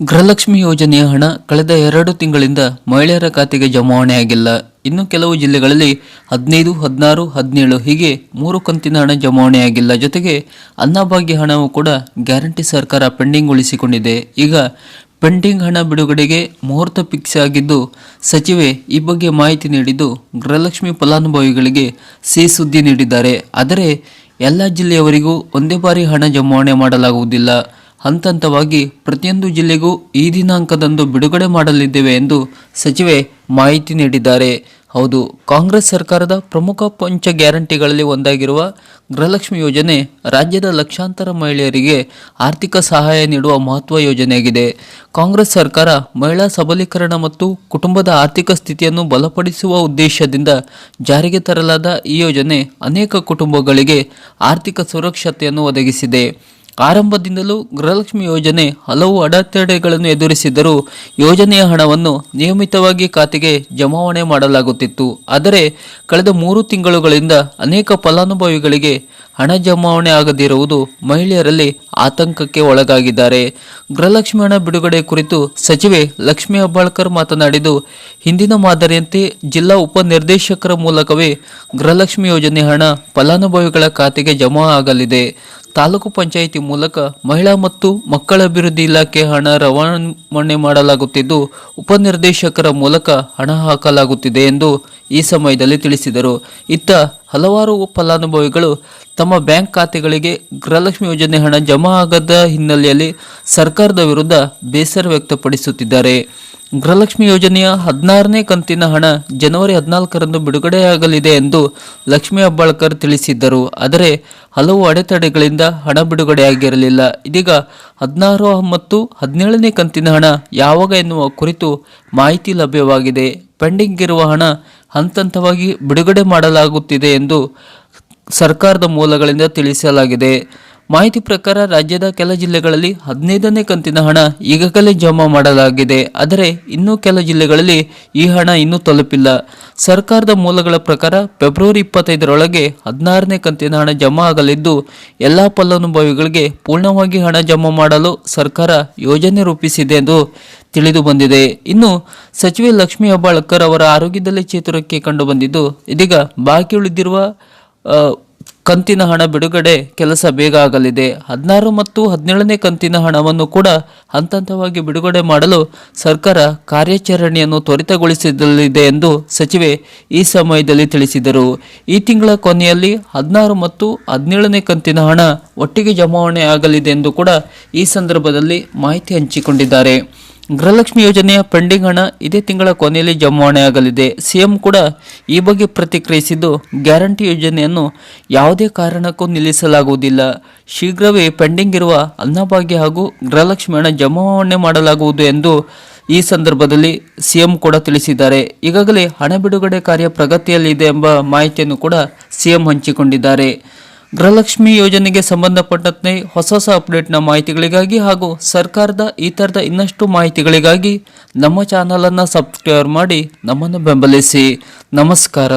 ಗೃಹಲಕ್ಷ್ಮಿ ಯೋಜನೆಯ ಹಣ ಕಳೆದ ಎರಡು ತಿಂಗಳಿಂದ ಮಹಿಳೆಯರ ಖಾತೆಗೆ ಜಮಾವಣೆಯಾಗಿಲ್ಲ. ಇನ್ನು ಕೆಲವು ಜಿಲ್ಲೆಗಳಲ್ಲಿ ಹದಿನೈದು, ಹದಿನಾರು, ಹದಿನೇಳು ಹೀಗೆ ಮೂರು ಕಂತಿನ ಹಣ ಜಮಾವಣೆಯಾಗಿಲ್ಲ. ಜೊತೆಗೆ ಅನ್ನಭಾಗ್ಯ ಹಣವು ಕೂಡ ಗ್ಯಾರಂಟಿ ಸರ್ಕಾರ ಪೆಂಡಿಂಗ್ ಉಳಿಸಿಕೊಂಡಿದೆ. ಈಗ ಪೆಂಡಿಂಗ್ ಹಣ ಬಿಡುಗಡೆಗೆ ಮುಹೂರ್ತ ಫಿಕ್ಸ್ ಆಗಿದ್ದು, ಸಚಿವೆ ಈ ಬಗ್ಗೆ ಮಾಹಿತಿ ನೀಡಿದ್ದು ಗೃಹಲಕ್ಷ್ಮಿ ಫಲಾನುಭವಿಗಳಿಗೆ ಸಿಹಿ ಸುದ್ದಿ ನೀಡಿದ್ದಾರೆ. ಆದರೆ ಎಲ್ಲ ಜಿಲ್ಲೆಯವರಿಗೂ ಒಂದೇ ಬಾರಿ ಹಣ ಜಮಾವಣೆ ಮಾಡಲಾಗುವುದಿಲ್ಲ. ಹಂತವಾಗಿ ಪ್ರತಿಯೊಂದು ಜಿಲ್ಲೆಗೂ ಈ ದಿನಾಂಕದಂದು ಬಿಡುಗಡೆ ಮಾಡಲಿದ್ದೇವೆ ಎಂದು ಸಚಿವೆ ಮಾಹಿತಿ ನೀಡಿದ್ದಾರೆ. ಹೌದು, ಕಾಂಗ್ರೆಸ್ ಸರ್ಕಾರದ ಪ್ರಮುಖ ಪಂಚ ಗ್ಯಾರಂಟಿಗಳಲ್ಲಿ ಒಂದಾಗಿರುವ ಗೃಹಲಕ್ಷ್ಮಿ ಯೋಜನೆ ರಾಜ್ಯದ ಲಕ್ಷಾಂತರ ಮಹಿಳೆಯರಿಗೆ ಆರ್ಥಿಕ ಸಹಾಯ ನೀಡುವ ಮಹತ್ವ ಯೋಜನೆಯಾಗಿದೆ. ಕಾಂಗ್ರೆಸ್ ಸರ್ಕಾರ ಮಹಿಳಾ ಸಬಲೀಕರಣ ಮತ್ತು ಕುಟುಂಬದ ಆರ್ಥಿಕ ಸ್ಥಿತಿಯನ್ನು ಬಲಪಡಿಸುವ ಉದ್ದೇಶದಿಂದ ಜಾರಿಗೆ ತರಲಾದ ಈ ಯೋಜನೆ ಅನೇಕ ಕುಟುಂಬಗಳಿಗೆ ಆರ್ಥಿಕ ಸುರಕ್ಷತೆಯನ್ನು ಒದಗಿಸಿದೆ. ಆರಂಭದಿಂದಲೂ ಗೃಹಲಕ್ಷ್ಮಿ ಯೋಜನೆ ಹಲವು ಅಡೆತಡೆಗಳನ್ನು ಎದುರಿಸಿದ್ದರೂ ಯೋಜನೆಯ ಹಣವನ್ನು ನಿಯಮಿತವಾಗಿ ಖಾತೆಗೆ ಜಮಾವಣೆ ಮಾಡಲಾಗುತ್ತಿತ್ತು. ಆದರೆ ಕಳೆದ ಮೂರು ತಿಂಗಳುಗಳಿಂದ ಅನೇಕ ಫಲಾನುಭವಿಗಳಿಗೆ ಹಣ ಜಮಾವಣೆ ಆಗದಿರುವುದು ಮಹಿಳೆಯರಲ್ಲಿ ಆತಂಕಕ್ಕೆ ಒಳಗಾಗಿದ್ದಾರೆ. ಗೃಹಲಕ್ಷ್ಮಿ ಹಣ ಬಿಡುಗಡೆ ಕುರಿತು ಸಚಿವೆ ಲಕ್ಷ್ಮೀ ಹೆಬ್ಬಾಳ್ಕರ್ ಮಾತನಾಡಿದ್ದು, ಹಿಂದಿನ ಮಾದರಿಯಂತೆ ಜಿಲ್ಲಾ ಉಪನಿರ್ದೇಶಕರ ಮೂಲಕವೇ ಗೃಹಲಕ್ಷ್ಮಿ ಯೋಜನೆ ಹಣ ಫಲಾನುಭವಿಗಳ ಖಾತೆಗೆ ಜಮಾ ಆಗಲಿದೆ. ತಾಲೂಕು ಪಂಚಾಯಿತಿ ಮೂಲಕ ಮಹಿಳಾ ಮತ್ತು ಮಕ್ಕಳ ಅಭಿವೃದ್ಧಿ ಇಲಾಖೆ ಹಣ ರವಾನೆ ಮಾಡಲಾಗುತ್ತಿದ್ದು, ಉಪನಿರ್ದೇಶಕರ ಮೂಲಕ ಹಣ ಹಾಕಲಾಗುತ್ತಿದೆ ಎಂದು ಈ ಸಮಯದಲ್ಲಿ ತಿಳಿಸಿದರು. ಇತ್ತ ಹಲವಾರು ಫಲಾನುಭವಿಗಳು ತಮ್ಮ ಬ್ಯಾಂಕ್ ಖಾತೆಗಳಿಗೆ ಗೃಹಲಕ್ಷ್ಮಿ ಯೋಜನೆ ಹಣ ಜಮಾ ಆಗದ ಹಿನ್ನೆಲೆಯಲ್ಲಿ ಸರ್ಕಾರದ ವಿರುದ್ಧ ಬೇಸರ ವ್ಯಕ್ತಪಡಿಸುತ್ತಿದ್ದಾರೆ. ಗೃಹಲಕ್ಷ್ಮಿ ಯೋಜನೆಯ ಹದಿನಾರನೇ ಕಂತಿನ ಹಣ ಜನವರಿ ಹದಿನಾಲ್ಕರಂದು ಬಿಡುಗಡೆಯಾಗಲಿದೆ ಎಂದು ಲಕ್ಷ್ಮೀ ಹೆಬ್ಬಾಳ್ಕರ್ ತಿಳಿಸಿದ್ದರು. ಆದರೆ ಹಲವು ಅಡೆತಡೆಗಳಿಂದ ಹಣ ಬಿಡುಗಡೆಯಾಗಿರಲಿಲ್ಲ. ಇದೀಗ ಹದಿನಾರು ಮತ್ತು ಹದಿನೇಳನೇ ಕಂತಿನ ಹಣ ಯಾವಾಗ ಎನ್ನುವ ಕುರಿತು ಮಾಹಿತಿ ಲಭ್ಯವಾಗಿದೆ. ಪೆಂಡಿಂಗ್ ಇರುವ ಹಣ ಹಂತ ಹಂತವಾಗಿ ಬಿಡುಗಡೆ ಮಾಡಲಾಗುತ್ತಿದೆ ಎಂದು ಸರ್ಕಾರದ ಮೂಲಗಳಿಂದ ತಿಳಿಸಲಾಗಿದೆ. ಮಾಹಿತಿ ಪ್ರಕಾರ ರಾಜ್ಯದ ಕೆಲ ಜಿಲ್ಲೆಗಳಲ್ಲಿ ಹದಿನೈದನೇ ಕಂತಿನ ಹಣ ಈಗಾಗಲೇ ಜಮಾ ಮಾಡಲಾಗಿದೆ. ಆದರೆ ಇನ್ನೂ ಕೆಲ ಜಿಲ್ಲೆಗಳಲ್ಲಿ ಈ ಹಣ ಇನ್ನೂ ತಲುಪಿಲ್ಲ. ಸರ್ಕಾರದ ಮೂಲಗಳ ಪ್ರಕಾರ ಫೆಬ್ರವರಿ ಇಪ್ಪತ್ತೈದರೊಳಗೆ ಹದಿನಾರನೇ ಕಂತಿನ ಹಣ ಜಮಾ ಆಗಲಿದ್ದು, ಎಲ್ಲ ಫಲಾನುಭವಿಗಳಿಗೆ ಪೂರ್ಣವಾಗಿ ಹಣ ಜಮಾ ಮಾಡಲು ಸರ್ಕಾರ ಯೋಜನೆ ರೂಪಿಸಿದೆ ಎಂದು ತಿಳಿದು ಬಂದಿದೆ. ಇನ್ನು ಸಚಿವೆ ಲಕ್ಷ್ಮೀ ಹೆಬ್ಬಾಳ್ಕರ್ ಅವರ ಆರೋಗ್ಯದಲ್ಲಿ ಚೇತರಿಕೆ ಕಂಡು ಬಂದಿದ್ದು ಇದೀಗ ಬಾಕಿ ಉಳಿದಿರುವ ಕಂತಿನ ಹಣ ಬಿಡುಗಡೆ ಕೆಲಸ ಬೇಗ ಆಗಲಿದೆ. ಹದಿನಾರು ಮತ್ತು ಹದಿನೇಳನೇ ಕಂತಿನ ಹಣವನ್ನು ಕೂಡ ಹಂತ ಹಂತವಾಗಿ ಬಿಡುಗಡೆ ಮಾಡಲು ಸರ್ಕಾರ ಕಾರ್ಯಾಚರಣೆಯನ್ನು ತ್ವರಿತಗೊಳಿಸಲಿದೆ ಎಂದು ಸಚಿವೆ ಈ ಸಮಯದಲ್ಲಿ ತಿಳಿಸಿದರು. ಈ ತಿಂಗಳ ಕೊನೆಯಲ್ಲಿ ಹದಿನಾರು ಮತ್ತು ಹದಿನೇಳನೇ ಕಂತಿನ ಹಣ ಒಟ್ಟಿಗೆ ಜಮಾವಣೆ ಆಗಲಿದೆ ಎಂದು ಕೂಡ ಈ ಸಂದರ್ಭದಲ್ಲಿ ಮಾಹಿತಿ ಹಂಚಿಕೊಂಡಿದ್ದಾರೆ. ಗೃಹಲಕ್ಷ್ಮಿ ಯೋಜನೆಯ ಪೆಂಡಿಂಗ್ ಹಣ ಇದೇ ತಿಂಗಳ ಕೊನೆಯಲ್ಲಿ ಜಮಾವಣೆಯಾಗಲಿದೆ. ಸಿಎಂ ಕೂಡ ಈ ಬಗ್ಗೆ ಪ್ರತಿಕ್ರಿಯಿಸಿದ್ದು, ಗ್ಯಾರಂಟಿ ಯೋಜನೆಯನ್ನು ಯಾವುದೇ ಕಾರಣಕ್ಕೂ ನಿಲ್ಲಿಸಲಾಗುವುದಿಲ್ಲ. ಶೀಘ್ರವೇ ಪೆಂಡಿಂಗ್ ಇರುವ ಅನ್ನಭಾಗ್ಯ ಹಾಗೂ ಗೃಹಲಕ್ಷ್ಮಿ ಹಣ ಜಮಾವಣೆ ಮಾಡಲಾಗುವುದು ಎಂದು ಈ ಸಂದರ್ಭದಲ್ಲಿ ಸಿಎಂ ಕೂಡ ತಿಳಿಸಿದ್ದಾರೆ. ಈಗಾಗಲೇ ಹಣ ಬಿಡುಗಡೆ ಕಾರ್ಯ ಪ್ರಗತಿಯಲ್ಲಿದೆ ಎಂಬ ಮಾಹಿತಿಯನ್ನು ಕೂಡ ಸಿಎಂ ಹಂಚಿಕೊಂಡಿದ್ದಾರೆ. ಗೃಹಲಕ್ಷ್ಮಿ ಯೋಜನೆಗೆ ಸಂಬಂಧಪಟ್ಟಂತೆ ಹೊಸ ಹೊಸ ಅಪ್ಡೇಟ್ನ ಮಾಹಿತಿಗಳಿಗಾಗಿ ಹಾಗೂ ಸರ್ಕಾರದ ಈ ಥರದ ಇನ್ನಷ್ಟು ಮಾಹಿತಿಗಳಿಗಾಗಿ ನಮ್ಮ ಚಾನಲನ್ನು ಸಬ್ಸ್ಕ್ರೈಬ್ ಮಾಡಿ ನಮ್ಮನ್ನು ಬೆಂಬಲಿಸಿ. ನಮಸ್ಕಾರ.